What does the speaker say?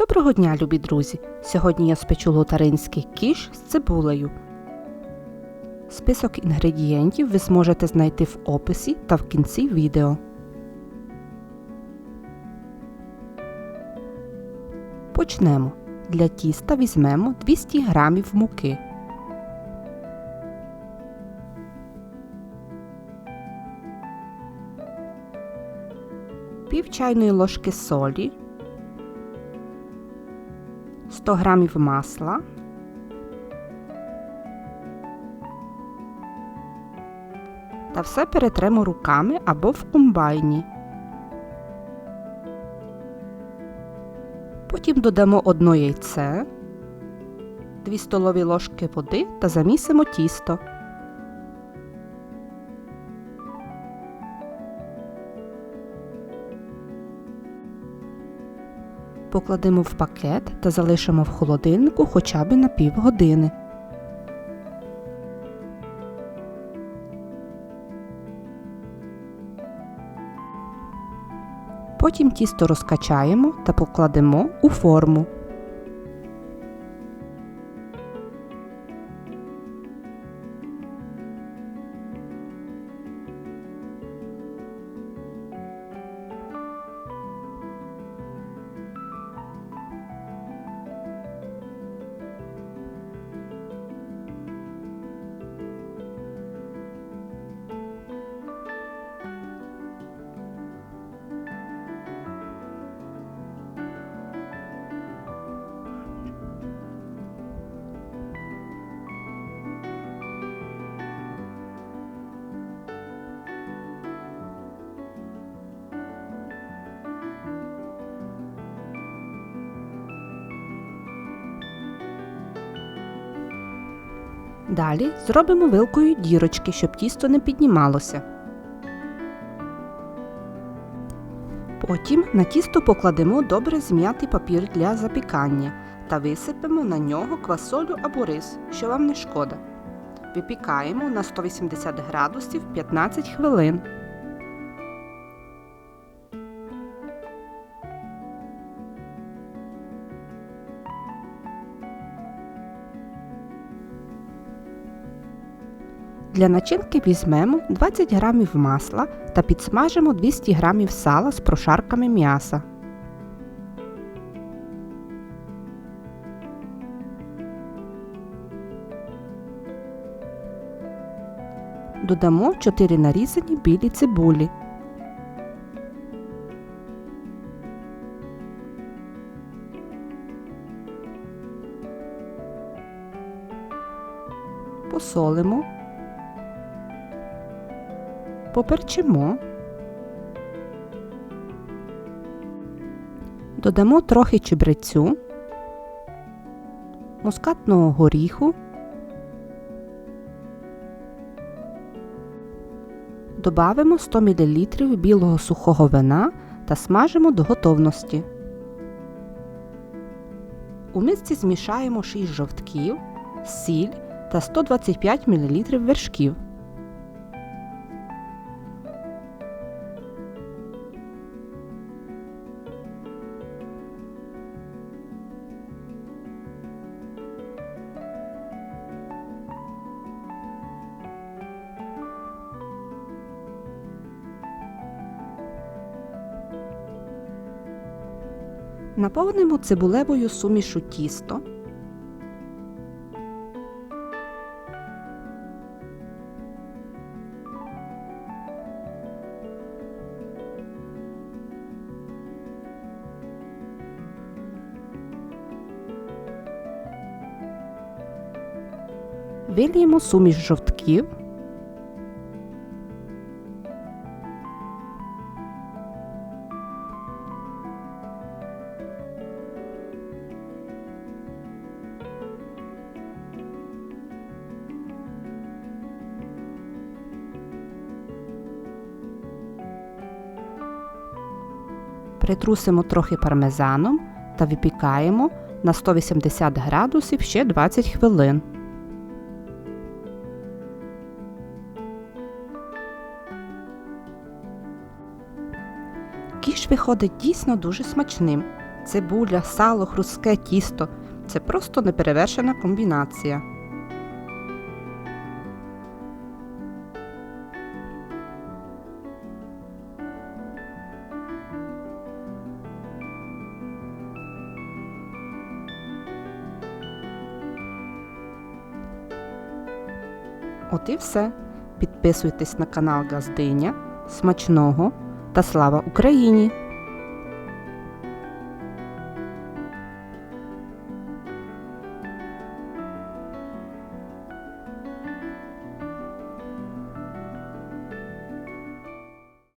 Доброго дня, любі друзі! Сьогодні я спечу лотаринський кіш з цибулею. Список інгредієнтів ви зможете знайти в описі та в кінці відео. Почнемо. Для тіста візьмемо 200 г муки. Пів чайної ложки солі, 100 грамів масла, та все перетремо руками або в комбайні. Потім додамо одно яйце, 2 столові ложки води та замісимо тісто. Покладемо в пакет та залишимо в холодильнику хоча б на півгодини. Потім тісто розкачаємо та покладемо у форму. Далі зробимо вилкою дірочки, щоб тісто не піднімалося. Потім на тісто покладемо добре зм'ятий папір для запікання та висипемо на нього квасолю або рис, що вам не шкода. Випікаємо на 180 градусів 15 хвилин. Для начинки візьмемо 20 г масла та підсмажимо 200 г сала з прошарками м'яса. Додамо 4 нарізані білі цибулі. Посолимо поперчимо, додамо трохи чебрецю, мускатного горіху, добавимо 100 мл білого сухого вина та смажимо до готовності. У мисці змішаємо 6 жовтків, сіль та 125 мл вершків. Наповнимо цибулевою сумішу тісто. Виліємо суміш жовтків. Притрусимо трохи пармезаном та випікаємо на 180 градусів ще 20 хвилин. Кіш виходить дійсно дуже смачним. цибуля, сало, хрустке тісто. Це просто неперевершена комбінація. От і все. Підписуйтесь на канал Газдиня. Смачного та слава Україні!